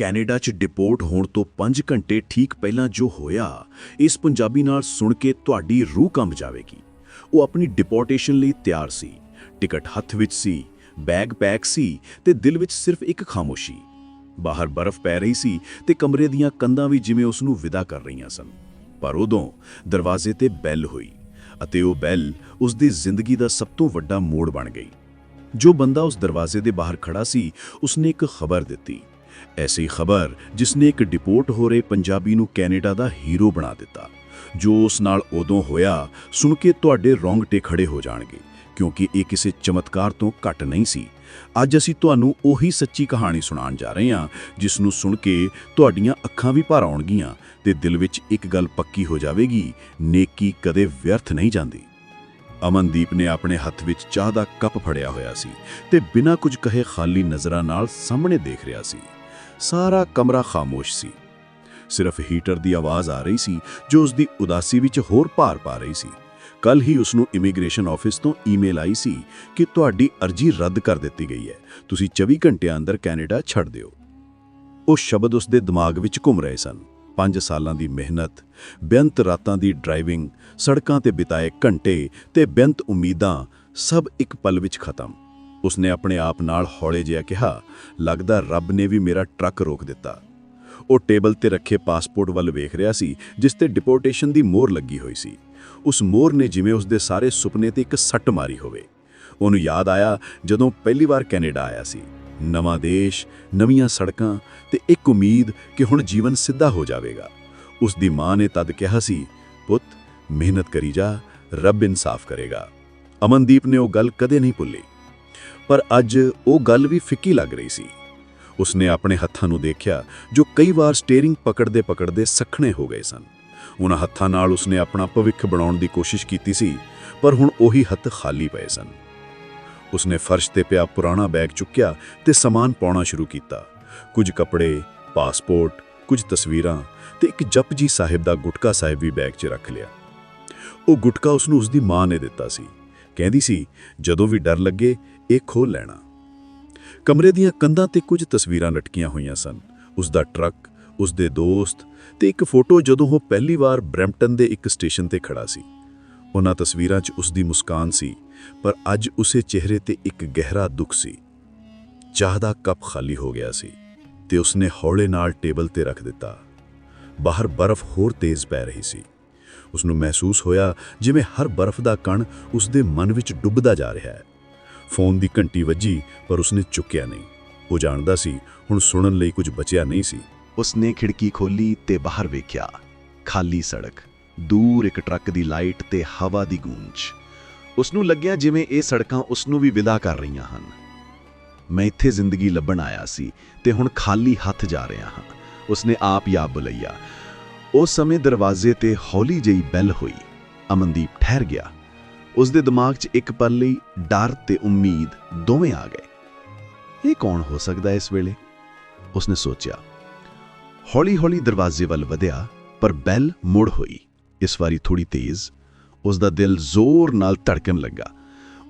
Canada 'ਚ deport ਹੋਣ ਤੋਂ 5 ਘੰਟੇ ਠੀਕ ਪਹਿਲਾਂ ਜੋ ਹੋਇਆ, ਇਸ ਪੰਜਾਬੀ ਨਾਲ ਸੁਣ ਕੇ ਤੁਹਾਡੀ ਰੂਹ ਕੰਬ ਜਾਵੇਗੀ। ਉਹ ਆਪਣੀ ਡਿਪੋਰਟੇਸ਼ਨ ਲਈ ਤਿਆਰ ਸੀ। ਟਿਕਟ ਹੱਥ ਵਿੱਚ ਸੀ ਬੈਗ ਪੈਕ ਸੀ ਤੇ ਦਿਲ ਵਿੱਚ ਸਿਰਫ ਇੱਕ ਖਾਮੋਸ਼ੀ। ਬਾਹਰ ਬਰਫ਼ ਪੈ ਰਹੀ ਸੀ ਤੇ ਕਮਰੇ ਦੀਆਂ ਕੰਧਾਂ ਵੀ ਜਿਵੇਂ ਉਸ ਨੂੰ ਵਿਦਾ ਕਰ ਰਹੀਆਂ ਸਨ। ਪਰ ਉਦੋਂ ਦਰਵਾਜ਼ੇ ਤੇ ਬੈਲ ਹੋਈ ਅਤੇ ਉਹ ਬੈਲ ਉਸ ਦੀ ਜ਼ਿੰਦਗੀ ਦਾ ਸਭ ਤੋਂ ਵੱਡਾ ਮੋੜ ਬਣ ਗਈ। ਜੋ ਬੰਦਾ ਉਸ ਦਰਵਾਜ਼ੇ ਦੇ ਬਾਹਰ ਖੜਾ ਸੀ, ਉਸਨੇ ਇੱਕ ਖਬਰ ਦਿੱਤੀ। ਐਸੀ ਖਬਰ ਜਿਸਨੇ ਇੱਕ ਡਿਪੋਰਟ ਹੋ ਰਹੇ ਪੰਜਾਬੀ ਨੂੰ ਕੈਨੇਡਾ ਦਾ ਹੀਰੋ ਬਣਾ ਦਿੱਤਾ ਜੋ ਉਸ ਨਾਲ ਉਦੋਂ ਹੋਇਆ ਸੁਣ ਕੇ ਤੁਹਾਡੇ ਰੌਂਗਟੇ ਖੜੇ ਹੋ ਜਾਣਗੇ ਕਿਉਂਕਿ ਇਹ ਕਿਸੇ ਚਮਤਕਾਰ ਤੋਂ ਘੱਟ ਨਹੀਂ ਸੀ ਅੱਜ ਅਸੀਂ ਤੁਹਾਨੂੰ ਉਹੀ ਸੱਚੀ ਕਹਾਣੀ ਸੁਣਾਉਣ ਜਾ ਰਹੇ ਹਾਂ ਜਿਸ ਨੂੰ ਸੁਣ ਕੇ ਤੁਹਾਡੀਆਂ ਅੱਖਾਂ ਵੀ ਭਰ ਆਉਣਗੀਆਂ ਤੇ ਦਿਲ ਵਿੱਚ ਇੱਕ ਗੱਲ ਪੱਕੀ ਹੋ ਜਾਵੇਗੀ ਨੇਕੀ ਕਦੇ ਵਿਅਰਥ ਨਹੀਂ ਜਾਂਦੀ ਅਮਨਦੀਪ ਨੇ ਆਪਣੇ ਹੱਥ ਵਿੱਚ ਚਾਹ ਦਾ ਕੱਪ ਫੜਿਆ ਹੋਇਆ ਸੀ ਤੇ ਬਿਨਾਂ ਕੁਝ ਕਹੇ ਖਾਲੀ ਨਜ਼ਰਾਂ ਨਾਲ ਸਾਹਮਣੇ ਦੇਖ ਰਿਹਾ ਸੀ ਸਾਰਾ ਕਮਰਾ ਖਾਮੋਸ਼ ਸੀ। ਸਿਰਫ ਹੀਟਰ ਦੀ ਆਵਾਜ਼ ਆ ਰਹੀ ਸੀ, ਜੋ ਉਸ ਦੀ ਉਦਾਸੀ ਵਿੱਚ ਹੋਰ ਭਾਰ ਪਾ ਰਹੀ ਸੀ। ਕੱਲ ਹੀ ਉਸ ਨੂੰ ਇਮੀਗ੍ਰੇਸ਼ਨ ਆਫਿਸ ਤੋਂ ਈਮੇਲ ਆਈ ਸੀ ਕਿ ਤੁਹਾਡੀ ਅਰਜ਼ੀ ਰੱਦ ਕਰ ਦਿੱਤੀ ਗਈ ਹੈ। ਤੁਸੀਂ 24 ਘੰਟਿਆਂ ਅੰਦਰ ਕੈਨੇਡਾ ਛੱਡ ਦਿਓ। ਉਹ ਸ਼ਬਦ ਉਸ ਦੇ ਦਿਮਾਗ ਵਿੱਚ ਘੁੰਮ ਰਹੇ ਸਨ। 5 ਸਾਲਾਂ ਦੀ ਮਿਹਨਤ, ਬੇਅੰਤ ਰਾਤਾਂ ਦੀ ਡਰਾਈਵਿੰਗ, ਸੜਕਾਂ ਤੇ ਬਿਤਾਏ ਘੰਟੇ ਤੇ ਬੇਅੰਤ ਉਮੀਦਾਂ, ਸਭ ਇੱਕ ਪਲ ਵਿੱਚ ਖਤਮ। ਉਸਨੇ ਆਪਣੇ ਆਪ ਨਾਲ ਹੌਲੇ ਜਿਹਾ ਕਿਹਾ, ਲੱਗਦਾ ਰੱਬ ਨੇ ਵੀ ਮੇਰਾ ਟਰੱਕ ਰੋਕ ਦਿੱਤਾ। ਉਹ ਟੇਬਲ ਤੇ ਰੱਖੇ ਪਾਸਪੋਰਟ ਵੱਲ ਵੇਖ ਰਿਹਾ ਸੀ, ਜਿਸ ਤੇ ਡਿਪੋਰਟੇਸ਼ਨ ਦੀ ਮੋਹਰ ਲੱਗੀ ਹੋਈ ਸੀ। ਉਸ ਮੋਹਰ ਨੇ ਜਿਵੇਂ ਉਸ ਦੇ ਸਾਰੇ ਸੁਪਨੇ ਤੇ ਇੱਕ ਸੱਟ ਮਾਰੀ ਹੋਵੇ। ਉਹਨੂੰ ਯਾਦ ਆਇਆ ਜਦੋਂ ਪਹਿਲੀ ਵਾਰ ਕੈਨੇਡਾ ਆਇਆ ਸੀ। ਨਵਾਂ ਦੇਸ਼, ਨਵੀਆਂ ਸੜਕਾਂ ਤੇ ਇੱਕ ਉਮੀਦ ਕਿ ਹੁਣ ਜੀਵਨ ਸਿੱਧਾ ਹੋ ਜਾਵੇਗਾ। ਉਸ ਦੀ ਮਾਂ ਨੇ ਤਦ ਕਿਹਾ ਸੀ, ਪੁੱਤ, ਮਿਹਨਤ ਕਰੀ ਜਾ, ਰੱਬ ਇਨਸਾਫ ਕਰੇਗਾ। ਅਮਨਦੀਪ ਨੇ ਉਹ ਗੱਲ ਕਦੇ ਨਹੀਂ ਭੁੱਲੀ। ਪਰ ਅੱਜ ਉਹ ਗੱਲ ਵੀ ਫਿੱਕੀ ਲੱਗ ਰਹੀ ਸੀ। ਉਸਨੇ ਆਪਣੇ ਹੱਥਾਂ ਨੂੰ ਦੇਖਿਆ, ਜੋ ਕਈ ਵਾਰ ਸਟੀਅਰਿੰਗ ਪਕੜਦੇ ਪਕੜਦੇ ਸਖਣੇ ਹੋ ਗਏ ਸਨ। ਉਹਨਾਂ ਹੱਥਾਂ ਨਾਲ ਉਸਨੇ ਆਪਣਾ ਭਵਿੱਖ ਬਣਾਉਣ ਦੀ ਕੋਸ਼ਿਸ਼ ਕੀਤੀ ਸੀ, ਪਰ ਹੁਣ ਉਹੀ ਹੱਥ ਖਾਲੀ ਪਏ ਸਨ। ਉਸਨੇ ਫਰਸ਼ ਤੇ ਪਿਆ ਪੁਰਾਣਾ ਬੈਗ ਚੁੱਕਿਆ ਤੇ ਸਮਾਨ ਪਾਉਣਾ ਸ਼ੁਰੂ ਕੀਤਾ। ਕੁਝ ਕੱਪੜੇ, ਪਾਸਪੋਰਟ, ਕੁਝ ਤਸਵੀਰਾਂ ਤੇ ਇੱਕ ਜਪਜੀ ਸਾਹਿਬ ਦਾ ਗੁਟਕਾ ਸਾਹਿਬ ਵੀ ਬੈਗ 'ਚ ਰੱਖ ਲਿਆ। ਉਹ ਗੁਟਕਾ ਉਸ ਨੂੰ ਉਸ ਦੀ ਮਾਂ ਨੇ ਦਿੱਤਾ ਸੀ। ਕਹਿੰਦੀ ਸੀ, ਜਦੋਂ ਵੀ ਡਰ ਲੱਗੇ ਇਹ ਖੋਲ ਲੈਣਾ। ਕਮਰੇ ਦੀਆਂ ਕੰਧਾਂ ਤੇ ਕੁਝ ਤਸਵੀਰਾਂ ਲਟਕੀਆਂ ਹੋਈਆਂ ਸਨ। ਉਸ ਦਾ ਟਰੱਕ ਉਸ ਦੇ ਦੋਸਤ ਤੇ ਇੱਕ ਫੋਟੋ ਜਦੋਂ ਉਹ ਪਹਿਲੀ ਵਾਰ ਬ੍ਰੈਂਪਟਨ ਦੇ ਇੱਕ ਸਟੇਸ਼ਨ ਤੇ ਖੜਾ ਸੀ। ਉਹਨਾਂ ਤਸਵੀਰਾਂ 'ਚ ਉਸ ਦੀ ਮੁਸਕਾਨ ਸੀ, ਪਰ ਅੱਜ ਉਸੇ ਚਿਹਰੇ ਤੇ ਇੱਕ ਗਹਿਰਾ ਦੁੱਖ ਸੀ। ਚਾਹ ਦਾ ਕੱਪ ਖਾਲੀ ਹੋ ਗਿਆ ਸੀ ਤੇ ਉਸਨੇ ਹੌਲੇ ਨਾਲ ਟੇਬਲ ਤੇ ਰੱਖ ਦਿੱਤਾ। ਬਾਹਰ ਬਰਫ਼ ਹੋਰ ਤੇਜ਼ ਪੈ ਰਹੀ ਸੀ। ਉਸ ਨੂੰ ਮਹਿਸੂਸ ਹੋਇਆ ਜਿਵੇਂ ਹਰ ਬਰਫ਼ ਦਾ ਕਣ ਉਸ ਦੇ ਮਨ ਵਿੱਚ ਡੁੱਬਦਾ ਜਾ ਰਿਹਾ ਹੈ। ਫੋਨ ਦੀ ਘੰਟੀ ਵੱਜੀ, ਪਰ ਉਸਨੇ ਚੁੱਕਿਆ ਨਹੀਂ। ਉਹ ਜਾਣਦਾ ਸੀ, ਹੁਣ ਸੁਣਨ ਲਈ ਕੁਝ ਬਚਿਆ ਨਹੀਂ ਸੀ। ਉਸਨੇ ਖਿੜਕੀ ਖੋਲੀ ਤੇ ਬਾਹਰ ਵੇਖਿਆ, ਖਾਲੀ ਸੜਕ, ਦੂਰ ਇੱਕ ਟਰੱਕ ਦੀ ਲਾਈਟ ਤੇ ਹਵਾ ਦੀ ਗੂੰਜ। ਉਸਨੂੰ ਲੱਗਿਆ ਜਿਵੇਂ ਇਹ ਸੜਕਾਂ ਉਸਨੂੰ ਵੀ ਵਿਦਾ ਕਰ ਰਹੀਆਂ ਹਨ। ਮੈਂ ਇੱਥੇ ਜ਼ਿੰਦਗੀ ਲੱਭਣ ਆਇਆ ਸੀ ਤੇ ਹੁਣ ਖਾਲੀ ਹੱਥ ਜਾ ਰਿਹਾ ਹਾਂ। ਉਸਨੇ ਆਪ ਯਾਦ ਬੁਲਈਆ ਉਸ ਸਮੇਂ ਦਰਵਾਜ਼ੇ ਤੇ ਹੌਲੀ ਜਿਹੀ ਬੈਲ ਹੋਈ। ਅਮਨਦੀਪ ਠਹਿਰ ਗਿਆ। ਉਸ ਦੇ ਦਿਮਾਗ 'ਚ ਇੱਕ ਪਲ ਲਈ ਡਰ ਤੇ ਉਮੀਦ ਦੋਵੇਂ ਆ ਗਏ। ਇਹ ਕੌਣ ਹੋ ਸਕਦਾ ਇਸ ਵੇਲੇ? ਉਸਨੇ ਸੋਚਿਆ। ਹੌਲੀ-ਹੌਲੀ ਦਰਵਾਜ਼ੇ ਵੱਲ ਵਧਿਆ, ਪਰ ਬੈਲ ਮੁੜ ਹੋਈ। ਇਸ ਵਾਰੀ ਥੋੜੀ ਤੇਜ਼। ਉਸ ਦਾ ਦਿਲ ਜ਼ੋਰ ਨਾਲ ਧੜਕਣ ਲੱਗਾ।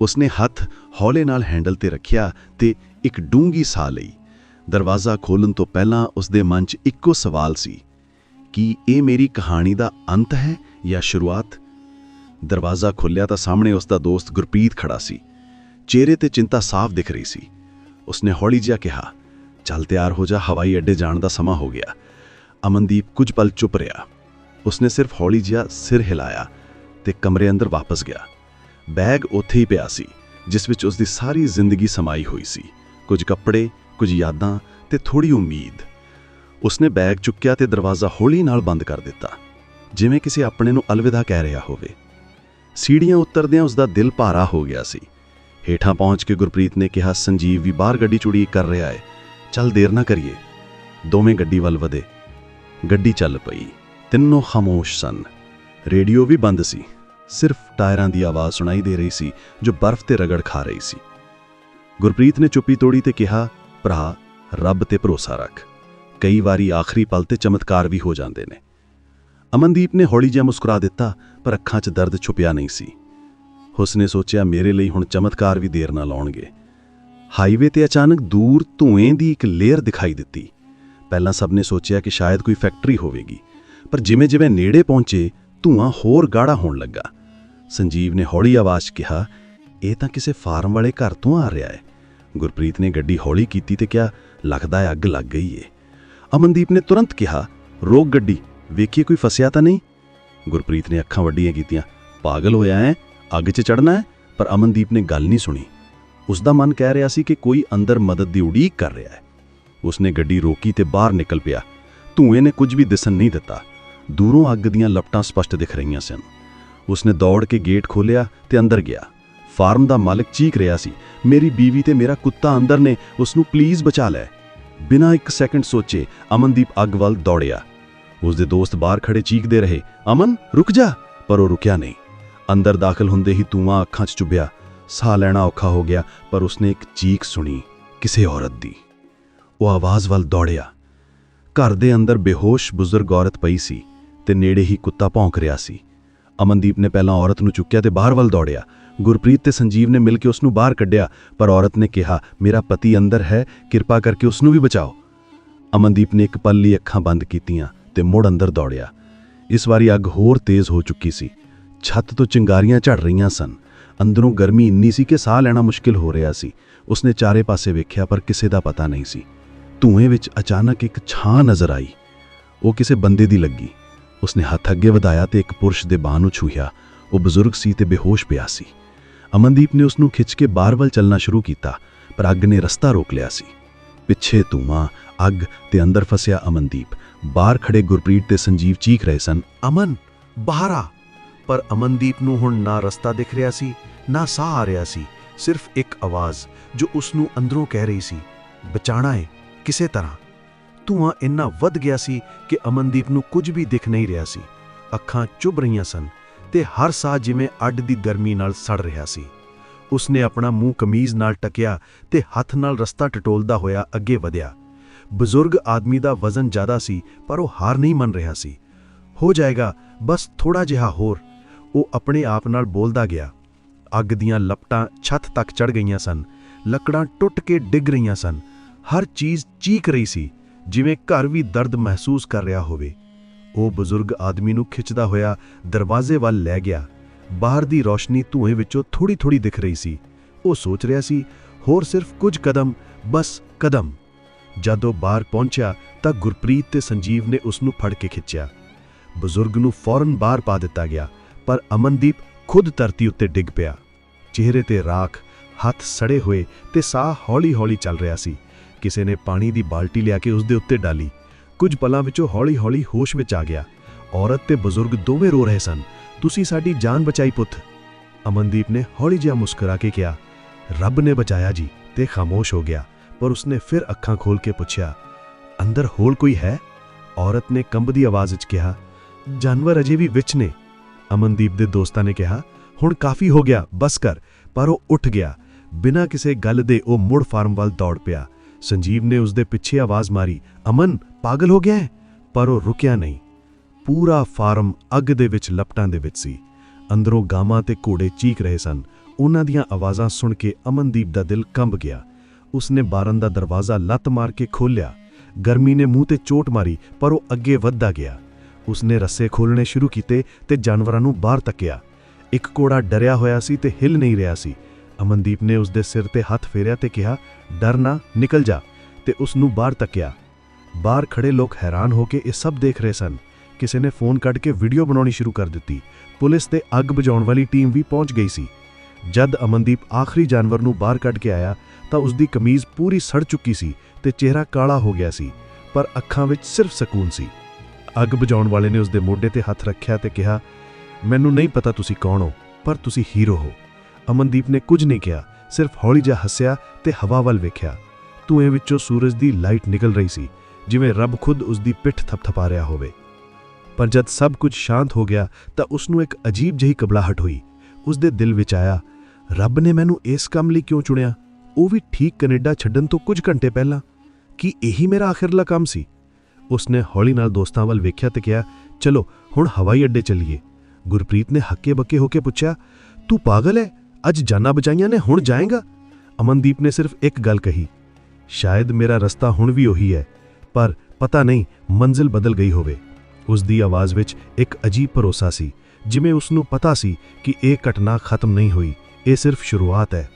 ਉਸਨੇ ਹੱਥ ਹੌਲੇ ਨਾਲ ਹੈਂਡਲ ਤੇ ਰੱਖਿਆ ਤੇ ਇੱਕ ਡੂੰਗੀ ਸਾਹ ਲਈ। ਦਰਵਾਜ਼ਾ ਖੋਲਣ ਤੋਂ ਪਹਿਲਾਂ ਉਸ ਦੇ ਮਨ 'ਚ ਇੱਕੋ ਸਵਾਲ ਸੀ, ਕਿ ਇਹ ਮੇਰੀ ਕਹਾਣੀ ਦਾ ਅੰਤ ਹੈ ਜਾਂ ਸ਼ੁਰੂਆਤ? ਦਰਵਾਜ਼ਾ ਖੁੱਲਿਆ ਤਾਂ ਸਾਹਮਣੇ ਉਸ ਦਾ ਦੋਸਤ ਗੁਰਪ੍ਰੀਤ ਖੜਾ ਸੀ। ਚਿਹਰੇ ਤੇ ਚਿੰਤਾ ਸਾਫ਼ ਦਿਖ ਰਹੀ ਸੀ। ਉਸਨੇ ਹੌਲੀ ਜਿਹਾ ਕਿਹਾ, ਚੱਲ ਤਿਆਰ ਹੋ ਜਾ, ਹਵਾਈ ਅੱਡੇ ਜਾਣ ਦਾ ਸਮਾਂ ਹੋ ਗਿਆ। ਅਮਨਦੀਪ ਕੁਝ ਪਲ ਚੁੱਪ ਰਿਹਾ। ਉਸਨੇ ਸਿਰਫ ਹੌਲੀ ਜਿਹਾ ਸਿਰ ਹਿਲਾਇਆ ਤੇ ਕਮਰੇ ਅੰਦਰ ਵਾਪਸ ਗਿਆ। ਬੈਗ ਉੱਥੇ ਹੀ ਪਿਆ ਸੀ, ਜਿਸ ਵਿੱਚ ਉਸ ਦੀ ਸਾਰੀ ਜ਼ਿੰਦਗੀ ਸਮਾਈ ਹੋਈ ਸੀ। ਕੁਝ ਕੱਪੜੇ, ਕੁਝ ਯਾਦਾਂ ਤੇ ਥੋੜੀ ਉਮੀਦ। ਉਸਨੇ ਬੈਗ ਚੁੱਕਿਆ ਤੇ ਦਰਵਾਜ਼ਾ ਹੌਲੀ ਨਾਲ ਬੰਦ ਕਰ ਦਿੱਤਾ। ਜਿਵੇਂ ਕਿਸੇ ਆਪਣੇ ਨੂੰ ਅਲਵਿਦਾ ਕਹਿ ਰਿਹਾ ਹੋਵੇ। ਸੀੜੀਆਂ ਉਤਰਦਿਆਂ ਉਸ ਦਾ ਦਿਲ ਭਾਰਾ ਹੋ ਗਿਆ ਸੀ। ਹੇਠਾਂ ਪਹੁੰਚ ਕੇ ਗੁਰਪ੍ਰੀਤ ਨੇ ਕਿਹਾ, ਸੰਜੀਵ, ਵੀ ਬਾਹਰ ਗੱਡੀ ਚੁੜੀ ਕਰ ਰਿਹਾ ਹੈ। ਚੱਲ ਦੇਰ ਨਾ ਕਰੀਏ। ਦੋਵੇਂ ਗੱਡੀ ਵੱਲ ਵਧੇ। ਗੱਡੀ ਚੱਲ ਪਈ। ਤਿੰਨੋਂ ਖਾਮੋਸ਼ ਸਨ। ਰੇਡੀਓ ਵੀ ਬੰਦ ਸੀ। ਸਿਰਫ ਟਾਇਰਾਂ ਦੀ ਆਵਾਜ਼ ਸੁਣਾਈ ਦੇ ਰਹੀ ਸੀ, ਜੋ ਬਰਫ਼ ਤੇ ਰਗੜ ਖਾ ਰਹੀ ਸੀ। ਗੁਰਪ੍ਰੀਤ ਨੇ ਚੁੱਪੀ ਤੋੜੀ ਤੇ ਕਿਹਾ, ਭਰਾ, ਰੱਬ ਤੇ ਭਰੋਸਾ ਰੱਖ। ਕਈ ਵਾਰੀ ਆਖਰੀ ਪਲ ਤੇ ਚਮਤਕਾਰ ਵੀ ਹੋ ਜਾਂਦੇ ਨੇ। ਅਮਨਦੀਪ ਨੇ ਹੌਲੀ ਜਿਹਾ ਮੁਸਕਰਾ ਦਿੱਤਾ, ਪਰ ਅੱਖਾਂ 'ਚ ਦਰਦ ਛੁਪਿਆ ਨਹੀਂ ਸੀ। ਉਸਨੇ ਸੋਚਿਆ, ਮੇਰੇ ਲਈ ਹੁਣ ਚਮਤਕਾਰ ਵੀ ਦੇਰ ਨਾ ਲਾਉਣਗੇ ਹਾਈਵੇ ਤੇ ਅਚਾਨਕ ਦੂਰ ਧੂਏ ਦੀ ਇੱਕ ਲੇਅਰ ਦਿਖਾਈ ਦਿੱਤੀ। ਪਹਿਲਾਂ ਸਭ ਨੇ ਸੋਚਿਆ ਕਿ ਸ਼ਾਇਦ ਕੋਈ ਫੈਕਟਰੀ ਹੋਵੇਗੀ, ਪਰ ਜਿਵੇਂ-ਜਿਵੇਂ ਨੇੜੇ ਪਹੁੰਚੇ, ਧੂਆਂ ਹੋਰ ਗਾੜਾ ਹੋਣ ਲੱਗਾ। ਸੰਜੀਵ ਨੇ ਹੌਲੀ ਆਵਾਜ਼ 'ਚ ਕਿਹਾ, ਇਹ ਤਾਂ ਕਿਸੇ ਫਾਰਮ ਵਾਲੇ ਘਰ ਤੋਂ ਆ ਰਿਹਾ ਹੈ। ਗੁਰਪ੍ਰੀਤ ਨੇ ਗੱਡੀ ਹੌਲੀ ਕੀਤੀ ਤੇ ਕਿਹਾ, ਲੱਗਦਾ ਹੈ ਅੱਗ ਲੱਗ ਗਈ ਏ। ਅਮਨਦੀਪ ਨੇ ਤੁਰੰਤ ਕਿਹਾ, ਰੋਕ ਗੱਡੀ। ਵੇਖੀਏ ਕੋਈ ਫਸਿਆ ਤਾਂ ਨਹੀਂ? ਗੁਰਪ੍ਰੀਤ ਨੇ ਅੱਖਾਂ ਵੱਡੀਆਂ ਕੀਤੀਆਂ। ਪਾਗਲ ਹੋਇਆ ਹੈ ਅੱਗ 'ਚ ਚੜਨਾ ਹੈ ਪਰ ਅਮਨਦੀਪ ਨੇ ਗੱਲ ਨਹੀਂ ਸੁਣੀ। ਉਸ ਦਾ ਮਨ ਕਹਿ ਰਿਹਾ ਸੀ ਕਿ ਕੋਈ ਅੰਦਰ ਮਦਦ ਦੀ ਉਡੀਕ ਕਰ ਰਿਹਾ ਹੈ ਉਸਨੇ ਗੱਡੀ ਰੋਕੀ ਤੇ ਬਾਹਰ ਨਿਕਲ ਪਿਆ। ਧੂਏ ਨੇ ਕੁਝ ਵੀ ਦਿਸਣ ਨਹੀਂ ਦਿੱਤਾ। ਦੂਰੋਂ ਅੱਗ ਦੀਆਂ ਲਪਟਾਂ ਸਪਸ਼ਟ ਦਿਖ ਰਹੀਆਂ ਸਨ। ਉਸਨੇ ਦੌੜ ਕੇ ਗੇਟ ਖੋਲ੍ਹਿਆ ਤੇ ਅੰਦਰ ਗਿਆ। ਫਾਰਮ ਦਾ ਮਾਲਕ ਚੀਕ ਰਿਹਾ ਸੀ, ਮੇਰੀ ਬੀਵੀ ਤੇ ਮੇਰਾ ਕੁੱਤਾ ਅੰਦਰ ਨੇ ਉਸ ਨੂੰ ਪਲੀਜ਼ ਬਚਾ ਲੈ। ਬਿਨਾਂ ਇੱਕ ਸੈਕਿੰਡ ਸੋਚੇ ਅਮਨਦੀਪ ਅੱਗ ਵੱਲ ਦੌੜਿਆ। ਉਸਦੇ ਦੋਸਤ ਬਾਹਰ ਖੜੇ ਚੀਕਦੇ ਰਹੇ, ਅਮਨ, ਰੁਕ ਜਾ। ਪਰ ਉਹ ਰੁਕਿਆ ਨਹੀਂ। ਅੰਦਰ ਦਾਖਲ ਹੁੰਦੇ ਹੀ ਤੂੰਆਂ ਅੱਖਾਂ 'ਚ ਚੁਭਿਆ। ਸਾਹ ਲੈਣਾ ਔਖਾ ਹੋ ਗਿਆ, ਪਰ ਉਸਨੇ ਇੱਕ ਚੀਕ ਸੁਣੀ, ਕਿਸੇ ਔਰਤ ਦੀ। ਉਹ ਆਵਾਜ਼ ਵੱਲ ਦੌੜਿਆ। ਘਰ ਦੇ ਅੰਦਰ ਬੇਹੋਸ਼ ਬਜ਼ੁਰਗ ਔਰਤ ਪਈ ਸੀ ਤੇ ਨੇੜੇ ਹੀ ਕੁੱਤਾ ਭੌਂਕ ਰਿਹਾ ਸੀ। ਅਮਨਦੀਪ ਨੇ ਪਹਿਲਾਂ ਔਰਤ ਨੂੰ ਚੁੱਕਿਆ ਤੇ ਬਾਹਰ ਵੱਲ ਦੌੜਿਆ। ਗੁਰਪ੍ਰੀਤ ਤੇ ਸੰਜੀਵ ਨੇ ਮਿਲ ਕੇ ਉਸ ਨੂੰ ਬਾਹਰ ਕੱਢਿਆ, ਪਰ ਔਰਤ ਨੇ ਕਿਹਾ, ਮੇਰਾ ਪਤੀ ਅੰਦਰ ਹੈ, ਕਿਰਪਾ ਕਰਕੇ ਉਸ ਨੂੰ ਵੀ ਬਚਾਓ। ਅਮਨਦੀਪ ਨੇ ਇੱਕ ਪਲ ਲਈ ਅੱਖਾਂ ਬੰਦ ਕੀਤੀਆਂ। ਤੇ ਮੁੜ ਅੰਦਰ ਦੌੜਿਆ। ਇਸ ਵਾਰੀ ਅੱਗ ਹੋਰ ਤੇਜ਼ ਹੋ ਚੁੱਕੀ ਸੀ। ਛੱਤ ਤੋਂ ਚਿੰਗਾਰੀਆਂ ਝੜ ਰਹੀਆਂ ਸਨ। ਅੰਦਰੋਂ ਗਰਮੀ ਇੰਨੀ ਸੀ ਕਿ ਸਾਹ ਲੈਣਾ ਮੁਸ਼ਕਿਲ ਹੋ ਰਿਹਾ ਸੀ। ਉਸਨੇ ਚਾਰੇ ਪਾਸੇ ਵੇਖਿਆ, ਪਰ ਕਿਸੇ ਦਾ ਪਤਾ ਨਹੀਂ ਸੀ। ਧੂਏ ਵਿੱਚ ਅਚਾਨਕ ਇੱਕ ਛਾਂ ਨਜ਼ਰ ਆਈ। ਉਹ ਕਿਸੇ ਬੰਦੇ ਦੀ ਲੱਗੀ। ਉਸਨੇ ਹੱਥ ਅੱਗੇ ਵਧਾਇਆ ਤੇ ਇੱਕ ਪੁਰਸ਼ ਦੇ ਬਾਹ ਨੂੰ ਛੂਹਿਆ। ਉਹ ਬਜ਼ੁਰਗ ਸੀ ਤੇ ਬੇਹੋਸ਼ ਪਿਆ ਸੀ। ਅਮਨਦੀਪ ਨੇ ਉਸ ਨੂੰ ਖਿੱਚ ਕੇ ਬਾਹਰ ਵੱਲ ਚੱਲਣਾ ਸ਼ੁਰੂ ਕੀਤਾ, ਪਰ ਅੱਗ ਨੇ ਰਸਤਾ ਰੋਕ ਲਿਆ ਸੀ। ਪਿੱਛੇ ਧੂਆਂ, ਅੱਗ ਤੇ ਅੰਦਰ ਫਸਿਆ ਅਮਨਦੀਪ। ਬਾਹਰ ਖੜੇ ਗੁਰਪ੍ਰੀਤ ਤੇ ਸੰਜੀਵ ਚੀਖ ਰਹੇ ਸਨ। ਅਮਨ, ਬਾਹਰ ਆ। ਪਰ ਅਮਨਦੀਪ ਨੂੰ ਹੁਣ ਨਾ ਰਸਤਾ ਦਿਖ ਰਿਹਾ ਸੀ, ਨਾ ਸਾਹ ਆ ਰਿਹਾ ਸੀ। ਸਿਰਫ ਇੱਕ ਆਵਾਜ਼ ਜੋ ਉਸ ਨੂੰ ਅੰਦਰੋਂ ਕਹਿ ਰਹੀ ਸੀ, ਬਚਾਣਾ ਏ, ਕਿਸੇ ਤਰ੍ਹਾਂ। ਧੂਆਂ ਇੰਨਾ ਵੱਧ ਗਿਆ ਸੀ ਕਿ ਅਮਨਦੀਪ ਨੂੰ ਕੁਝ ਵੀ ਦਿਖ ਨਹੀਂ ਰਿਹਾ ਸੀ। ਅੱਖਾਂ ਚੁੱਭ ਰਹੀਆਂ ਸਨ ਤੇ ਹਰ ਸਾਹ ਜਿਵੇਂ ਅੱਡ ਦੀ ਗਰਮੀ ਨਾਲ ਸੜ ਰਿਹਾ ਸੀ। ਉਸਨੇ ਆਪਣਾ ਮੂੰਹ ਕਮੀਜ਼ ਨਾਲ ਟਕਿਆ ਤੇ ਹੱਥ ਨਾਲ ਰਸਤਾ ਟਟੋਲਦਾ ਹੋਇਆ ਅੱਗੇ ਵਧਿਆ। ਬਜ਼ੁਰਗ ਆਦਮੀ ਦਾ ਵਜ਼ਨ ਜ਼ਿਆਦਾ ਸੀ, ਪਰ ਉਹ ਹਾਰ ਨਹੀਂ ਮੰਨ ਰਿਹਾ ਸੀ। ਹੋ ਜਾਏਗਾ, ਬਸ ਥੋੜਾ ਜਿਹਾ ਹੋਰ। ਉਹ ਆਪਣੇ ਆਪ ਨਾਲ ਬੋਲਦਾ ਗਿਆ। ਅੱਗ ਦੀਆਂ ਲਪਟਾਂ ਛੱਤ ਤੱਕ ਚੜ ਗਈਆਂ ਸਨ। ਲੱਕੜਾਂ ਟੁੱਟ ਕੇ ਡਿੱਗ ਰਹੀਆਂ ਸਨ। ਹਰ ਚੀਜ਼ ਚੀਕ ਰਹੀ ਸੀ, ਜਿਵੇਂ ਘਰ ਵੀ ਦਰਦ ਮਹਿਸੂਸ ਕਰ ਰਿਹਾ ਹੋਵੇ। ਉਹ ਬਜ਼ੁਰਗ ਆਦਮੀ ਨੂੰ ਖਿੱਚਦਾ ਹੋਇਆ ਦਰਵਾਜ਼ੇ ਵੱਲ ਲੈ ਗਿਆ। ਬਾਹਰ ਦੀ ਰੌਸ਼ਨੀ ਧੂਏ ਵਿੱਚੋਂ ਥੋੜੀ-ਥੋੜੀ ਦਿਖ ਰਹੀ ਸੀ। ਉਹ ਸੋਚ ਰਿਹਾ ਸੀ, ਹੋਰ ਸਿਰਫ ਕੁਝ ਕਦਮ, ਬਸ ਕਦਮ। ਜਦੋਂ ਬਾਹਰ ਪਹੁੰਚਿਆ ਤਾਂ ਗੁਰਪ੍ਰੀਤ ਤੇ ਸੰਜੀਵ ਨੇ ਉਸ ਨੂੰ ਫੜ ਕੇ ਖਿੱਚਿਆ। ਬਜ਼ੁਰਗ ਨੂੰ ਫੌਰਨ ਬਾਹਰ ਪਾ ਦਿੱਤਾ ਗਿਆ, ਪਰ ਅਮਨਦੀਪ ਖੁਦ ਧਰਤੀ ਉੱਤੇ ਡਿੱਗ ਪਿਆ। ਚਿਹਰੇ ਤੇ ਰਾਖ, ਹੱਥ ਸੜੇ ਹੋਏ ਤੇ ਸਾਹ ਹੌਲੀ-ਹੌਲੀ ਚੱਲ ਰਿਹਾ ਸੀ। ਕਿਸੇ ਨੇ ਪਾਣੀ ਦੀ ਬਾਲਟੀ ਲਿਆ ਕੇ ਉਸ ਦੇ ਉੱਤੇ ਡਾਲੀ। ਕੁਝ ਪਲਾਂ ਵਿੱਚੋਂ ਹੌਲੀ-ਹੌਲੀ ਹੋਸ਼ ਵਿੱਚ ਆ ਗਿਆ। ਔਰਤ ਤੇ ਬਜ਼ੁਰਗ ਦੋਵੇਂ ਰੋ ਰਹੇ ਸਨ। ਤੁਸੀਂ ਸਾਡੀ ਜਾਨ ਬਚਾਈ ਪੁੱਤ। ਅਮਨਦੀਪ ਨੇ ਹੌਲੀ ਜਿਹਾ ਮੁਸਕਰਾ ਕੇ ਕਿਹਾ। ਰੱਬ ਨੇ ਬਚਾਇਆ ਜੀ ਤੇ ਖਾਮੋਸ਼ ਹੋ ਗਿਆ। ਪਰ ਉਸਨੇ ਫਿਰ ਅੱਖਾਂ ਖੋਲ ਕੇ ਪੁੱਛਿਆ, ਅੰਦਰ ਹੋਰ ਕੋਈ ਹੈ? ਔਰਤ ਨੇ ਕੰਬਦੀ ਆਵਾਜ਼ ਵਿੱਚ ਕਿਹਾ, ਜਾਨਵਰ ਅਜੇ ਵੀ ਵਿੱਚ ਨੇ। ਅਮਨਦੀਪ ਦੇ ਦੋਸਤਾਂ ਨੇ ਕਿਹਾ, ਹੁਣ ਕਾਫੀ ਹੋ ਗਿਆ, ਬਸ ਕਰ। ਪਰ ਉਹ ਉੱਠ ਗਿਆ। ਬਿਨਾਂ ਕਿਸੇ ਗੱਲ ਦੇ ਉਹ ਮੁੜ ਫਾਰਮ ਵੱਲ ਦੌੜ ਪਿਆ। ਸੰਜੀਵ ਨੇ ਉਸ ਦੇ ਪਿੱਛੇ ਆਵਾਜ਼ ਮਾਰੀ, ਅਮਨ, ਪਾਗਲ ਹੋ ਗਿਆ ਹੈ? ਪਰ ਉਹ ਰੁਕਿਆ ਨਹੀਂ। ਪੂਰਾ ਫਾਰਮ ਅੱਗ ਦੇ ਵਿੱਚ ਲਪਟਾਂ ਦੇ ਵਿੱਚ ਸੀ। ਅੰਦਰੋਂ ਗਾਵਾਂ ਤੇ ਘੋੜੇ ਚੀਕ ਰਹੇ ਸਨ। ਉਹਨਾਂ ਦੀਆਂ ਆਵਾਜ਼ਾਂ ਸੁਣ ਕੇ ਅਮਨਦੀਪ ਦਾ ਦਿਲ ਕੰਬ ਗਿਆ। ਉਸਨੇ ਬਾਰਨ ਦਾ ਦਰਵਾਜ਼ਾ ਲੱਤ ਮਾਰ ਕੇ ਖੋਲ੍ਹਿਆ। ਗਰਮੀ ਨੇ ਮੂੰਹ ਤੇ ਚੋਟ ਮਾਰੀ, ਪਰ ਉਹ ਅੱਗੇ ਵੱਧਦਾ ਗਿਆ। ਉਸਨੇ ਰੱਸੇ ਖੋਲਣੇ ਸ਼ੁਰੂ ਕੀਤੇ ਤੇ ਜਾਨਵਰਾਂ ਨੂੰ ਬਾਹਰ ਤੱਕਿਆ ਇੱਕ ਕੋੜਾ ਡਰਿਆ ਹੋਇਆ ਸੀ ਤੇ ਹਿੱਲ ਨਹੀਂ ਰਿਹਾ ਸੀ। ਅਮਨਦੀਪ ਨੇ ਉਸਦੇ ਸਿਰ ਤੇ ਹੱਥ ਫੇਰਿਆ ਤੇ ਕਿਹਾ, ਡਰ ਨਾ, ਨਿਕਲ ਜਾ। ਤੇ ਉਸ ਨੂੰ ਬਾਹਰ ਤੱਕਿਆ ਬਾਹਰ ਖੜੇ ਲੋਕ ਹੈਰਾਨ ਹੋ ਕੇ ਇਹ ਸਭ ਦੇਖ ਰਹੇ ਸਨ। ਕਿਸੇ ਨੇ ਫੋਨ ਕੱਢ ਕੇ ਵੀਡੀਓ ਬਣਾਉਣੀ ਸ਼ੁਰੂ ਕਰ ਦਿੱਤੀ। ਪੁਲਿਸ ਤੇ ਅੱਗ ਬੁਝਾਉਣ ਵਾਲੀ ਟੀਮ ਵੀ ਪਹੁੰਚ ਗਈ ਸੀ। ਜਦ ਅਮਨਦੀਪ ਆਖਰੀ ਜਾਨਵਰ ਨੂੰ ਬਾਹਰ ਕੱਢ ਕੇ ਆਇਆ ਤਾਂ ਉਸ ਦੀ ਕਮੀਜ਼ ਪੂਰੀ ਸੜ ਚੁੱਕੀ ਸੀ ਤੇ ਚਿਹਰਾ ਕਾਲਾ ਹੋ ਗਿਆ ਸੀ, ਪਰ ਅੱਖਾਂ ਵਿੱਚ ਸਿਰਫ ਸਕੂਨ ਸੀ। ਅੱਗ ਬੁਝਾਉਣ ਵਾਲੇ ਨੇ ਉਸ ਦੇ ਮੋਢੇ ਤੇ ਹੱਥ ਰੱਖਿਆ ਤੇ ਕਿਹਾ, ਮੈਨੂੰ ਨਹੀਂ ਪਤਾ ਤੁਸੀਂ ਕੌਣ ਹੋ, ਪਰ ਤੁਸੀਂ ਹੀਰੋ ਹੋ। ਅਮਨਦੀਪ ਨੇ ਕੁਝ ਨਹੀਂ ਕਿਹਾ, ਸਿਰਫ ਹੌਲੀ ਜਿਹਾ ਹੱਸਿਆ ਤੇ ਹਵਾ ਵੱਲ ਵੇਖਿਆ। ਧੂਏ ਵਿੱਚੋਂ ਸੂਰਜ ਦੀ ਲਾਈਟ ਨਿਕਲ ਰਹੀ ਸੀ, ਜਿਵੇਂ ਰੱਬ ਖੁਦ ਉਸ ਦੀ ਪਿੱਠ ਥਪਥਪਾ ਰਿਹਾ ਹੋਵੇ। ਪਰ ਜਦ ਸਭ ਕੁਝ ਸ਼ਾਂਤ ਹੋ ਗਿਆ, ਤਾਂ ਉਸ ਨੂੰ ਇੱਕ ਅਜੀਬ ਜਿਹੀ ਘਬਰਾਹਟ ਹੋਈ। ਉਸ ਦੇ ਦਿਲ ਵਿੱਚ ਆਇਆ, ਰੱਬ ਨੇ ਮੈਨੂੰ ਇਸ ਕੰਮ ਲਈ ਕਿਉਂ ਚੁਣਿਆ? ਉਹ ਵੀ ਠੀਕ ਕੈਨੇਡਾ ਛੱਡਣ ਤੋਂ ਕੁਝ ਘੰਟੇ ਪਹਿਲਾਂ ਕੀ ਇਹੀ ਮੇਰਾ ਆਖਿਰਲਾ ਕੰਮ ਸੀ? ਉਸਨੇ ਹੌਲੀ ਨਾਲ ਦੋਸਤਾਂ ਵੱਲ ਵੇਖਿਆ ਤੇ ਕਿਹਾ, ਚਲੋ, ਹੁਣ ਹਵਾਈ ਅੱਡੇ ਚੱਲੀਏ। ਗੁਰਪ੍ਰੀਤ ਨੇ ਹੱਕੇ ਬੱਕੇ ਹੋ ਕੇ ਪੁੱਛਿਆ, ਤੂੰ ਪਾਗਲ ਹੈ ਅੱਜ ਜਾਨਾਂ ਬਚਾਈਆਂ ਨੇ, ਹੁਣ ਜਾਏਗਾ? ਅਮਨਦੀਪ ਨੇ ਸਿਰਫ ਇੱਕ ਗੱਲ ਕਹੀ, ਸ਼ਾਇਦ ਮੇਰਾ ਰਸਤਾ ਹੁਣ ਵੀ ਉਹੀ ਹੈ ਪਰ ਪਤਾ ਨਹੀਂ, ਮੰਜ਼ਿਲ ਬਦਲ ਗਈ ਹੋਵੇ। ਉਸ ਦੀ ਆਵਾਜ਼ ਵਿੱਚ ਇੱਕ ਅਜੀਬ ਭਰੋਸਾ ਸੀ, ਜਿਵੇਂ ਉਸ ਨੂੰ ਪਤਾ ਸੀ ਕਿ ਇਹ ਘਟਨਾ ਖਤਮ ਨਹੀਂ ਹੋਈ, ਇਹ ਸਿਰਫ ਸ਼ੁਰੂਆਤ ਹੈ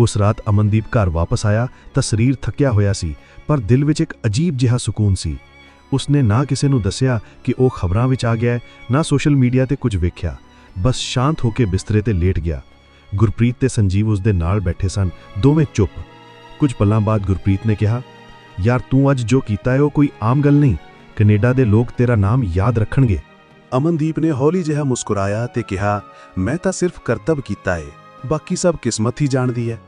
ਉਸ ਰਾਤ ਅਮਨਦੀਪ ਘਰ ਵਾਪਸ ਆਇਆ ਤਾਂ ਸਰੀਰ ਥੱਕਿਆ ਹੋਇਆ ਸੀ, ਪਰ ਦਿਲ ਵਿੱਚ ਇੱਕ ਅਜੀਬ ਜਿਹਾ ਸਕੂਨ ਸੀ। ਉਸਨੇ ਨਾ ਕਿਸੇ ਨੂੰ ਦੱਸਿਆ ਕਿ ਉਹ ਖਬਰਾਂ ਵਿੱਚ ਆ ਗਿਆ ਨਾ ਸੋਸ਼ਲ ਮੀਡੀਆ ਤੇ ਕੁਝ ਵੇਖਿਆ। ਬਸ ਸ਼ਾਂਤ ਹੋ ਕੇ ਬਿਸਤਰੇ ਤੇ ਲੇਟ ਗਿਆ। ਗੁਰਪ੍ਰੀਤ ਤੇ ਸੰਜੀਵ ਉਸ ਦੇ ਨਾਲ ਬੈਠੇ ਸਨ, ਦੋਵੇਂ ਚੁੱਪ। ਕੁਝ ਪਲਾਂ ਬਾਅਦ ਗੁਰਪ੍ਰੀਤ ਨੇ ਕਿਹਾ, ਯਾਰ ਤੂੰ ਅੱਜ ਜੋ ਕੀਤਾ ਹੈ ਉਹ ਕੋਈ ਆਮ ਗੱਲ ਨਹੀਂ, ਕੈਨੇਡਾ ਦੇ ਲੋਕ ਤੇਰਾ ਨਾਮ ਯਾਦ ਰੱਖਣਗੇ। ਅਮਨਦੀਪ ਨੇ ਹੌਲੀ ਜਿਹਾ ਮੁਸਕਰਾਇਆ ਤੇ ਕਿਹਾ, ਮੈਂ ਤਾਂ ਸਿਰਫ ਕਰਤੱਵ ਕੀਤਾ ਏ, ਬਾਕੀ ਸਭ ਕਿਸਮਤ ਹੀ ਜਾਣਦੀ ਹੈ।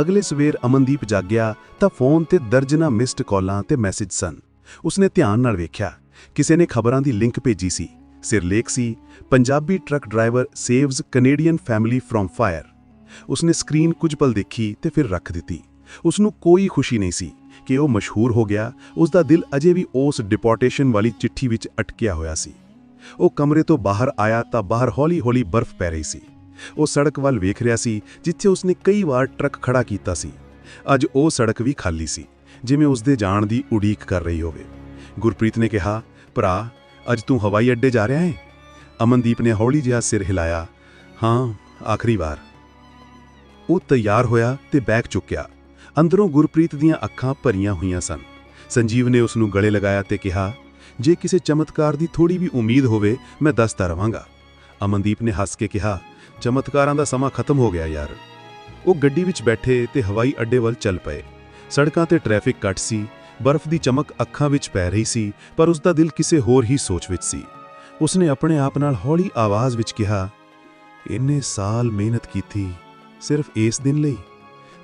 ਅਗਲੇ ਸਵੇਰ ਅਮਨਦੀਪ ਜਾਗਿਆ ਤਾਂ ਫੋਨ ਤੇ ਦਰਜਨਾ ਮਿਸਡ ਕਾਲਾਂ ਤੇ ਮੈਸੇਜ ਸਨ। ਉਸਨੇ ਧਿਆਨ ਨਾਲ ਵੇਖਿਆ, ਕਿਸੇ ਨੇ ਖਬਰਾਂ ਦੀ ਲਿੰਕ ਭੇਜੀ ਸੀ। ਸਿਰਲੇਖ ਸੀ, Punjabi truck driver saves Canadian family from fire. ਉਸਨੇ ਸਕਰੀਨ ਕੁਝ ਪਲ ਦੇਖੀ ਤੇ ਫਿਰ ਰੱਖ ਦਿੱਤੀ। ਉਸ ਨੂੰ ਕੋਈ ਖੁਸ਼ੀ ਨਹੀਂ ਸੀ ਕਿ ਉਹ ਮਸ਼ਹੂਰ ਹੋ ਗਿਆ। ਉਸ ਦਾ ਦਿਲ ਅਜੇ ਵੀ ਉਸ ਡਿਪੋਰਟੇਸ਼ਨ ਵਾਲੀ ਚਿੱਠੀ ਵਿੱਚ ਅਟਕਿਆ ਹੋਇਆ ਸੀ। ਉਹ ਕਮਰੇ ਤੋਂ ਬਾਹਰ ਆਇਆ ਤਾਂ ਬਾਹਰ ਹੌਲੀ-ਹੌਲੀ ਬਰਫ਼ ਪੈ ਰਹੀ ਸੀ। ਉਹ ਸੜਕ ਵੱਲ ਵੇਖ ਰਿਹਾ ਸੀ, ਜਿੱਥੇ ਉਸਨੇ ਕਈ ਵਾਰ ਟਰੱਕ ਖੜਾ ਕੀਤਾ ਸੀ। ਅੱਜ ਉਹ ਸੜਕ ਵੀ ਖਾਲੀ ਸੀ, ਜਿਵੇਂ ਉਸਦੇ ਜਾਣ ਦੀ ਉਡੀਕ ਕਰ ਰਹੀ ਹੋਵੇ। ਗੁਰਪ੍ਰੀਤ ਨੇ ਕਿਹਾ, ਭਰਾ, ਅੱਜ ਤੂੰ ਹਵਾਈ ਅੱਡੇ ਜਾ ਰਿਹਾ ਹੈ? ਅਮਨਦੀਪ ਨੇ ਹੌਲੀ ਜਿਹਾ ਸਿਰ ਹਿਲਾਇਆ, ਹਾਂ, ਆਖਰੀ ਵਾਰ। ਉਹ ਤਿਆਰ ਹੋਇਆ ਤੇ ਬੈਗ ਚੁੱਕਿਆ। ਅੰਦਰੋਂ ਗੁਰਪ੍ਰੀਤ ਦੀਆਂ ਅੱਖਾਂ ਭਰੀਆਂ ਹੋਈਆਂ ਸਨ। ਸੰਜੀਵ ਨੇ ਉਸ ਨੂੰ ਗਲੇ ਲਗਾਇਆ ਤੇ ਕਿਹਾ, ਜੇ ਕਿਸੇ ਚਮਤਕਾਰ ਦੀ ਥੋੜੀ ਵੀ ਉਮੀਦ ਹੋਵੇ, ਮੈਂ ਦੱਸਦਾ ਰਵਾਂਗਾ। ਅਮਨਦੀਪ ਨੇ ਹੱਸ ਕੇ ਕਿਹਾ, ਚਮਤਕਾਰਾਂ ਦਾ ਸਮਾਂ ਖਤਮ ਹੋ ਗਿਆ ਯਾਰ। ਉਹ ਗੱਡੀ ਵਿੱਚ ਬੈਠੇ ਤੇ ਹਵਾਈ ਅੱਡੇ ਵੱਲ ਚੱਲ ਪਏ। ਸੜਕਾਂ ਤੇ ਟ੍ਰੈਫਿਕ ਘੱਟ ਸੀ, ਬਰਫ਼ ਦੀ ਚਮਕ ਅੱਖਾਂ ਵਿੱਚ ਪੈ ਰਹੀ ਸੀ, ਪਰ ਉਸ ਦਾ ਦਿਲ ਕਿਸੇ ਹੋਰ ਹੀ ਸੋਚ ਵਿੱਚ ਸੀ। ਉਸਨੇ ਆਪਣੇ ਆਪ ਨਾਲ ਹੌਲੀ ਆਵਾਜ਼ ਵਿੱਚ ਕਿਹਾ, ਇੰਨੇ ਸਾਲ ਮਿਹਨਤ ਕੀਤੀ, ਸਿਰਫ ਇਸ ਦਿਨ ਲਈ?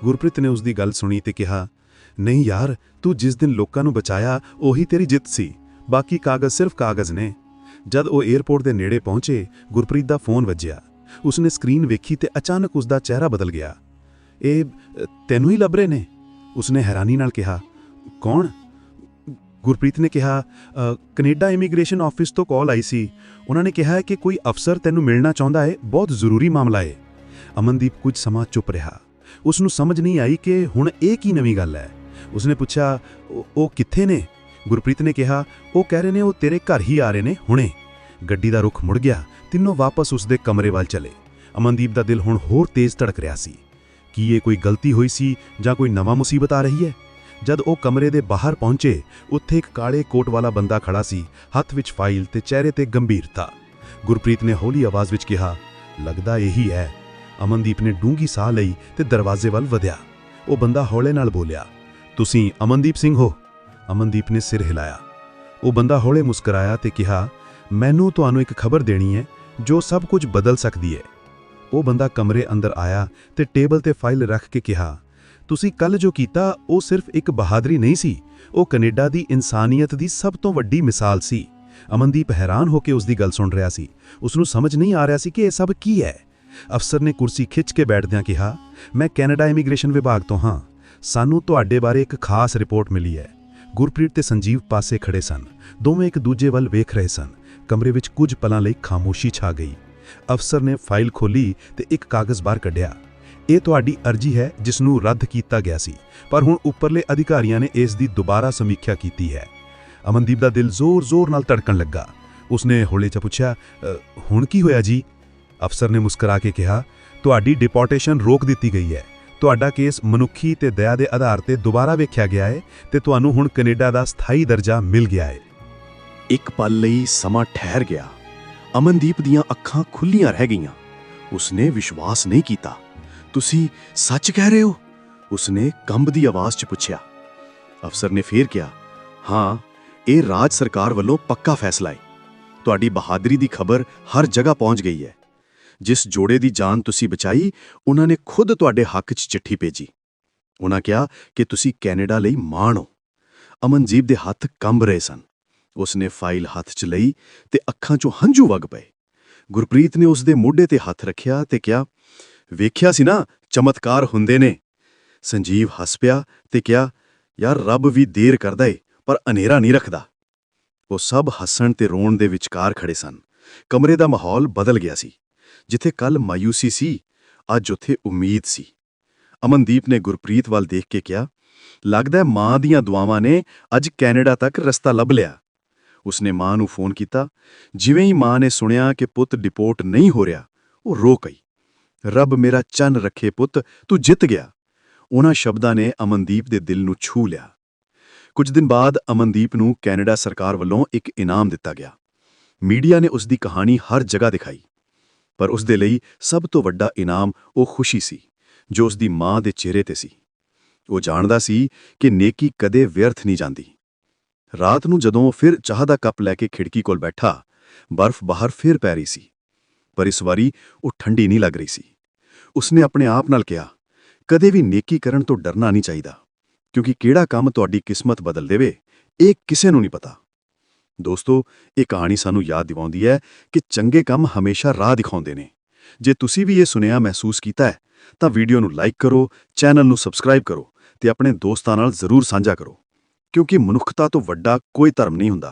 ਗੁਰਪ੍ਰੀਤ ਨੇ ਉਸ ਦੀ ਗੱਲ ਸੁਣੀ ਤੇ ਕਿਹਾ, ਨਹੀਂ ਯਾਰ, ਤੂੰ ਜਿਸ ਦਿਨ ਲੋਕਾਂ ਨੂੰ ਬਚਾਇਆ, ਉਹੀ ਤੇਰੀ ਜਿੱਤ ਸੀ। ਬਾਕੀ ਕਾਗਜ਼ ਸਿਰਫ ਕਾਗਜ਼ ਨੇ। ਜਦ ਉਹ 에ਅਰਪੋਰਟ ਦੇ ਨੇੜੇ ਪਹੁੰਚੇ ਗੁਰਪ੍ਰੀਤ ਦਾ ਫੋਨ ਵੱਜਿਆ। ਉਸਨੇ ਸਕਰੀਨ ਵੇਖੀ ਤੇ ਅਚਾਨਕ ਉਸਦਾ ਚਿਹਰਾ ਬਦਲ ਗਿਆ। ਇਹ ਤੈਨੂੰ ਹੀ ਲੱਭ ਰਹੇ ਨੇ? ਉਸਨੇ ਹੈਰਾਨੀ ਨਾਲ ਕਿਹਾ। ਕੌਣ? ਗੁਰਪ੍ਰੀਤ ਨੇ ਕਿਹਾ "ਅ, ਕੈਨੇਡਾ ਇਮੀਗ੍ਰੇਸ਼ਨ ਆਫਿਸ ਤੋਂ ਕਾਲ ਆਈ ਸੀ। ਉਹਨਾਂ ਨੇ ਕਿਹਾ ਕਿ ਕੋਈ ਅਫਸਰ ਤੈਨੂੰ ਮਿਲਣਾ ਚਾਹੁੰਦਾ ਹੈ ਬਹੁਤ ਜ਼ਰੂਰੀ ਮਾਮਲਾ ਹੈ। ਅਮਨਦੀਪ ਕੁਝ ਸਮਾਂ ਚੁੱਪ ਰਿਹਾ। ਉਸ ਨੂੰ ਸਮਝ ਨਹੀਂ ਆਈ ਕਿ ਹੁਣ ਇਹ ਕੀ ਨਵੀਂ ਗੱਲ ਹੈ। ਉਸਨੇ ਪੁੱਛਿਆ ਉਹ ਕਿੱਥੇ ਨੇ? ਗੁਰਪ੍ਰੀਤ ਨੇ ਕਿਹਾ ਉਹ ਕਹਿ ਰਹੇ ਨੇ ਉਹ ਤੇਰੇ ਘਰ ਹੀ ਆ ਰਹੇ ਨੇ ਹੁਣੇ। ਗੱਡੀ ਦਾ ਰੁਖ ਮੁੜ ਗਿਆ, ਤਿੰਨੋਂ ਵਾਪਸ ਉਸਦੇ ਕਮਰੇ ਵੱਲ ਚਲੇ। ਅਮਨਦੀਪ ਦਾ ਦਿਲ ਹੁਣ ਹੋਰ ਤੇਜ਼ ਧੜਕ ਰਿਹਾ ਸੀ। ਕੀ ਇਹ ਕੋਈ ਗਲਤੀ ਹੋਈ ਸੀ ਜਾਂ ਕੋਈ ਨਵਾਂ ਮੁਸੀਬਤ ਆ ਰਹੀ ਹੈ? ਜਦ ਉਹ ਕਮਰੇ ਦੇ ਬਾਹਰ ਪਹੁੰਚੇ, ਉੱਥੇ ਇੱਕ ਕਾਲੇ ਕੋਟ ਵਾਲਾ ਬੰਦਾ ਖੜਾ ਸੀ, ਹੱਥ ਵਿੱਚ ਫਾਈਲ ਤੇ ਚਿਹਰੇ ਤੇ ਗੰਭੀਰਤਾ ਗੁਰਪ੍ਰੀਤ ਨੇ ਹੌਲੀ ਆਵਾਜ਼ ਵਿੱਚ ਕਿਹਾ, ਲੱਗਦਾ ਇਹੀ ਹੈ। ਅਮਨਦੀਪ ਨੇ ਡੂੰਗੀ ਸਾਹ ਲਈ ਤੇ ਦਰਵਾਜ਼ੇ ਵੱਲ ਵਧਿਆ। ਉਹ ਬੰਦਾ ਹੌਲੇ ਨਾਲ ਬੋਲਿਆ, ਤੁਸੀਂ ਅਮਨਦੀਪ ਸਿੰਘ ਹੋ? ਅਮਨਦੀਪ ਨੇ ਸਿਰ ਹਿਲਾਇਆ। ਉਹ ਬੰਦਾ ਹੌਲੇ ਮੁਸਕਰਾਇਆ ਤੇ ਕਿਹਾ ਮੈਨੂੰ ਤੁਹਾਨੂੰ ਇੱਕ ਖਬਰ ਦੇਣੀ ਹੈ, ਜੋ ਸਭ ਕੁਝ ਬਦਲ ਸਕਦੀ ਹੈ। ਉਹ ਬੰਦਾ ਕਮਰੇ ਅੰਦਰ ਆਇਆ ਤੇ ਟੇਬਲ ਤੇ ਫਾਈਲ ਰੱਖ ਕੇ ਕਿਹਾ, ਤੁਸੀਂ ਕੱਲ ਜੋ ਕੀਤਾ, ਉਹ ਸਿਰਫ ਇੱਕ ਬਹਾਦਰੀ ਨਹੀਂ ਸੀ। ਉਹ ਕੈਨੇਡਾ ਦੀ ਇਨਸਾਨੀਅਤ ਦੀ ਸਭ ਤੋਂ ਵੱਡੀ ਮਿਸਾਲ ਸੀ। ਅਮਨਦੀਪ ਹੈਰਾਨ ਹੋ ਕੇ ਉਸ ਦੀ ਗੱਲ ਸੁਣ ਰਿਹਾ ਸੀ। ਉਸ ਨੂੰ ਸਮਝ ਨਹੀਂ ਆ ਰਿਹਾ ਸੀ ਕਿ ਇਹ ਸਭ ਕੀ ਹੈ। ਅਫਸਰ ਨੇ ਕੁਰਸੀ ਖਿੱਚ ਕੇ ਬੈਠਦਿਆਂ ਕਿਹਾ, ਮੈਂ ਕੈਨੇਡਾ ਇਮੀਗ੍ਰੇਸ਼ਨ ਵਿਭਾਗ ਤੋਂ ਹਾਂ। ਸਾਨੂੰ ਤੁਹਾਡੇ ਬਾਰੇ ਇੱਕ ਖਾਸ ਰਿਪੋਰਟ ਮਿਲੀ ਹੈ। ਗੁਰਪ੍ਰੀਤ ਤੇ ਸੰਜੀਵ ਪਾਸੇ ਖੜੇ ਸਨ। ਦੋਵੇਂ ਇੱਕ ਦੂਜੇ ਵੱਲ ਵੇਖ ਰਹੇ ਸਨ। ਕਮਰੇ ਵਿੱਚ ਕੁਝ ਪਲਾਂ ਲਈ ਖਾਮੋਸ਼ੀ ਛਾ ਗਈ। ਅਫਸਰ ਨੇ ਫਾਈਲ ਖੋਲੀ ਤੇ ਇੱਕ ਕਾਗਜ਼ ਬਾਹਰ ਕੱਢਿਆ। ਇਹ ਤੁਹਾਡੀ ਅਰਜੀ ਹੈ ਜਿਸ ਨੂੰ ਰੱਦ ਕੀਤਾ ਗਿਆ ਸੀ, ਪਰ ਹੁਣ ਉੱਪਰਲੇ ਅਧਿਕਾਰੀਆਂ ਨੇ ਇਸ ਦੀ ਦੁਬਾਰਾ ਸਮੀਖਿਆ ਕੀਤੀ ਹੈ। ਅਮਨਦੀਪ ਦਾ ਦਿਲ ਜ਼ੋਰ-ਜ਼ੋਰ ਨਾਲ ਧੜਕਣ ਲੱਗਾ। ਉਸਨੇ ਹੌਲੇ ਚ ਪੁੱਛਿਆ ਹੁਣ ਕੀ ਹੋਇਆ ਜੀ? ਅਫਸਰ ਨੇ ਮੁਸਕਰਾ ਕੇ ਕਿਹਾ, ਤੁਹਾਡੀ ਡਿਪੋਰਟੇਸ਼ਨ ਰੋਕ ਦਿੱਤੀ ਗਈ ਹੈ। ਤੁਹਾਡਾ ਕੇਸ ਮਨੁੱਖੀ ਤੇ ਦਇਆ ਦੇ ਆਧਾਰ ਤੇ ਦੁਬਾਰਾ ਵੇਖਿਆ ਗਿਆ ਹੈ ਤੇ ਤੁਹਾਨੂੰ ਹੁਣ ਕੈਨੇਡਾ ਦਾ ਸਥਾਈ ਦਰਜਾ ਮਿਲ ਗਿਆ ਹੈ। ਇੱਕ ਪਲ ਲਈ ਸਮਾਂ ਠਹਿਰ ਗਿਆ। ਅਮਨਦੀਪ ਦੀਆਂ ਅੱਖਾਂ ਖੁੱਲੀਆਂ ਰਹਿ ਗਈਆਂ। ਉਸਨੇ ਵਿਸ਼ਵਾਸ ਨਹੀਂ ਕੀਤਾ। ਤੁਸੀਂ ਸੱਚ ਕਹਿ ਰਹੇ ਹੋ? ਉਸਨੇ ਕੰਬਦੀ ਆਵਾਜ਼ 'ਚ ਪੁੱਛਿਆ। ਅਫਸਰ ਨੇ ਫੇਰ ਕਿਹਾ, ਹਾਂ, ਇਹ ਰਾਜ ਸਰਕਾਰ ਵੱਲੋਂ ਪੱਕਾ ਫੈਸਲਾ ਹੈ ਤੁਹਾਡੀ ਬਹਾਦਰੀ ਦੀ ਖਬਰ ਹਰ ਜਗ੍ਹਾ ਪਹੁੰਚ ਗਈ ਹੈ ਜਿਸ ਜੋੜੇ ਦੀ ਜਾਨ ਤੁਸੀਂ ਬਚਾਈ, ਉਹਨਾਂ ਨੇ ਖੁਦ ਤੁਹਾਡੇ ਹੱਕ 'ਚ ਚਿੱਠੀ ਭੇਜੀ। ਉਹਨਾਂ ਕਿਹਾ ਕਿ ਤੁਸੀਂ ਕੈਨੇਡਾ ਲਈ ਮਾਣ ਹੋ। ਅਮਨਜੀਤ ਦੇ ਹੱਥ ਕੰਬ ਰਹੇ ਸਨ। ਉਸਨੇ ਫਾਈਲ ਹੱਥ 'ਚ ਲਈ ਤੇ ਅੱਖਾਂ 'ਚੋਂ ਹੰਝੂ ਵਗ ਪਏ। ਗੁਰਪ੍ਰੀਤ ਨੇ ਉਸਦੇ ਮੋਢੇ ਤੇ ਹੱਥ ਰੱਖਿਆ ਤੇ ਕਿਹਾ, ਵੇਖਿਆ ਸੀ ਨਾ, ਚਮਤਕਾਰ ਹੁੰਦੇ ਨੇ। ਸੰਜੀਵ ਹੱਸ ਪਿਆ ਤੇ ਕਿਹਾ, ਯਾਰ, ਰੱਬ ਵੀ ਦੇਰ ਕਰਦਾ ਏ, ਪਰ ਹਨੇਰਾ ਨਹੀਂ ਰੱਖਦਾ। ਉਹ ਸਭ ਹੱਸਣ ਤੇ ਰੋਣ ਦੇ ਵਿਚਕਾਰ ਖੜੇ ਸਨ। ਕਮਰੇ ਦਾ ਮਾਹੌਲ ਬਦਲ ਗਿਆ ਸੀ। ਜਿੱਥੇ ਕੱਲ ਮਾਇੂਸੀ ਸੀ, ਅੱਜ ਉੱਥੇ ਉਮੀਦ ਸੀ। ਅਮਨਦੀਪ ਨੇ ਗੁਰਪ੍ਰੀਤ ਵੱਲ ਦੇਖ ਕੇ ਕਿਹਾ, ਲੱਗਦਾ ਮਾਂ ਦੀਆਂ ਦੁਆਵਾਂ ਨੇ ਅੱਜ ਕੈਨੇਡਾ ਤੱਕ ਰਸਤਾ ਲੱਭ ਲਿਆ। ਉਸਨੇ ਮਾਂ ਨੂੰ ਫੋਨ ਕੀਤਾ। ਜਿਵੇਂ ਹੀ ਮਾਂ ਨੇ ਸੁਣਿਆ ਕਿ ਪੁੱਤ ਡਿਪੋਰਟ ਨਹੀਂ ਹੋ ਰਿਹਾ, ਉਹ ਰੋ ਪਈ। ਰੱਬ ਮੇਰਾ ਚੰਨ ਰੱਖੇ ਪੁੱਤ, ਤੂੰ ਜਿੱਤ ਗਿਆ। ਉਹਨਾਂ ਸ਼ਬਦਾਂ ਨੇ ਅਮਨਦੀਪ ਦੇ ਦਿਲ ਨੂੰ ਛੂ ਲਿਆ। ਕੁਝ ਦਿਨ ਬਾਅਦ ਅਮਨਦੀਪ ਨੂੰ ਕੈਨੇਡਾ ਸਰਕਾਰ ਵੱਲੋਂ ਇੱਕ ਇਨਾਮ ਦਿੱਤਾ ਗਿਆ। ਮੀਡੀਆ ਨੇ ਉਸ ਦੀ ਕਹਾਣੀ ਹਰ ਜਗ੍ਹਾ ਦਿਖਾਈ। ਪਰ ਉਸ ਦੇ ਲਈ ਸਭ ਤੋਂ ਵੱਡਾ ਇਨਾਮ ਉਹ ਖੁਸ਼ੀ ਸੀ, ਜੋ ਉਸ ਦੀ ਮਾਂ ਦੇ ਚਿਹਰੇ ਤੇ ਸੀ। ਉਹ ਜਾਣਦਾ ਸੀ ਕਿ ਨੇਕੀ ਕਦੇ ਵਿਅਰਥ ਨਹੀਂ ਜਾਂਦੀ। ਰਾਤ ਨੂੰ ਜਦੋਂ ਉਹ ਫਿਰ ਚਾਹ ਦਾ ਕੱਪ ਲੈ ਕੇ ਖਿੜਕੀ ਕੋਲ ਬੈਠਾ, ਬਰਫ਼ ਬਾਹਰ ਫਿਰ ਪੈ ਰਹੀ ਸੀ, ਪਰ ਇਸ ਵਾਰੀ ਉਹ ਠੰਡੀ ਨਹੀਂ ਲੱਗ ਰਹੀ ਸੀ। ਉਸਨੇ ਆਪਣੇ ਆਪ ਨਾਲ ਕਿਹਾ, ਕਦੇ ਵੀ ਨੇਕੀ ਕਰਨ ਤੋਂ ਡਰਨਾ ਨਹੀਂ ਚਾਹੀਦਾ, ਕਿਉਂਕਿ ਕਿਹੜਾ ਕੰਮ ਤੁਹਾਡੀ ਕਿਸਮਤ ਬਦਲ ਦੇਵੇ, ਇਹ ਕਿਸੇ ਨੂੰ ਨਹੀਂ ਪਤਾ। ਦੋਸਤੋ, ਇਹ ਕਹਾਣੀ ਸਾਨੂੰ ਯਾਦ ਦਿਵਾਉਂਦੀ ਹੈ ਕਿ ਚੰਗੇ ਕੰਮ ਹਮੇਸ਼ਾ ਰਾਹ ਦਿਖਾਉਂਦੇ ਨੇ। ਜੇ ਤੁਸੀਂ ਵੀ ਇਹ ਸੁਨੇਹਾ ਮਹਿਸੂਸ ਕੀਤਾ ਹੈ, ਤਾਂ ਵੀਡੀਓ ਨੂੰ ਲਾਈਕ ਕਰੋ, ਚੈਨਲ ਨੂੰ ਸਬਸਕ੍ਰਾਈਬ ਕਰੋ ਤੇ ਆਪਣੇ ਦੋਸਤਾਂ ਨਾਲ ਜ਼ਰੂਰ ਸਾਂਝਾ ਕਰੋ। ਕਿਉਂਕਿ ਮਨੁੱਖਤਾ ਤੋਂ ਵੱਡਾ ਕੋਈ ਧਰਮ ਨਹੀਂ ਹੁੰਦਾ।